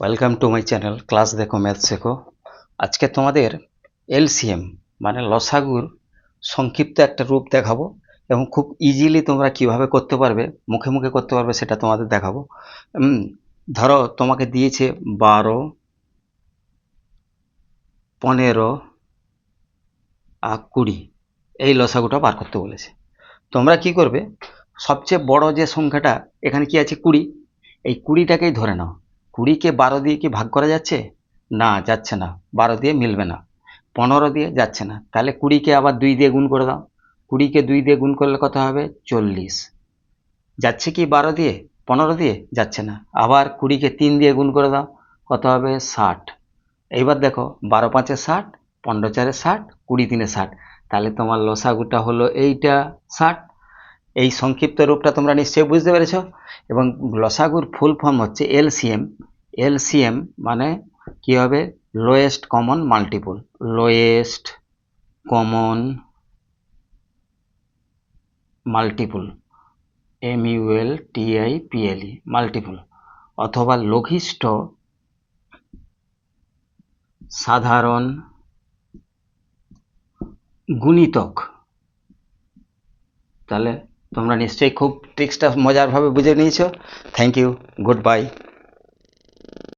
Welcome to my channel class দেখো math শেখো আজকে তোমাদের এলসিএম মানে লসাগুর সংক্ষিপ্ত একটা রূপ দেখাবো এবং খুব ইজিলি তোমরা কীভাবে করতে পারবে, মুখে মুখে করতে পারবে সেটা তোমাদের দেখাবো। ধরো তোমাকে দিয়েছে বারো, পনেরো, আর কুড়ি। এই লসাগুটা বার করতে বলেছে। তোমরা কি করবে, সবচেয়ে বড় যে সংখ্যাটা, এখানে কি আছে কুড়ি? এই কুড়িটাকেই ধরে নাও। কুড়িকে বারো দিয়ে কি ভাগ করা যাচ্ছে? না যাচ্ছে না। বারো দিয়ে মিলবে না। পনেরো দিয়ে যাচ্ছে না। তাহলে কুড়িকে আবার দুই দিয়ে গুণ করে দাও। কুড়িকে দুই দিয়ে গুণ করলে কত হবে? চল্লিশ। যাচ্ছে কি বারো দিয়ে? পনেরো দিয়ে যাচ্ছে না। আবার কুড়িকে তিন দিয়ে গুণ করে দাও। কত হবে? ষাট। এইবার দেখো, বারো পাঁচে ষাট, পনেরো চারে ষাট, কুড়ি তিনে ষাট। তাহলে তোমার লসাগুটা হলো এইটা ষাট এই সংক্ষিপ্ত রূপটা তোমরা নিশ্চয়ই বুঝতে পেরেছ। এবং লসাগুর ফুল ফর্ম হচ্ছে এলসিএম। এলসিএম মানে কি হবে? Lowest common multiple. Lowest common multiple. M U L T I P L E multiple. অথবা লঘিষ্ঠ সাধারণ গুণিতক। তাহলে তোমরা নিশ্চয়ই খুব ট্রিক্সটা মজারভাবে বুঝে নিয়েছো। Thank you good bye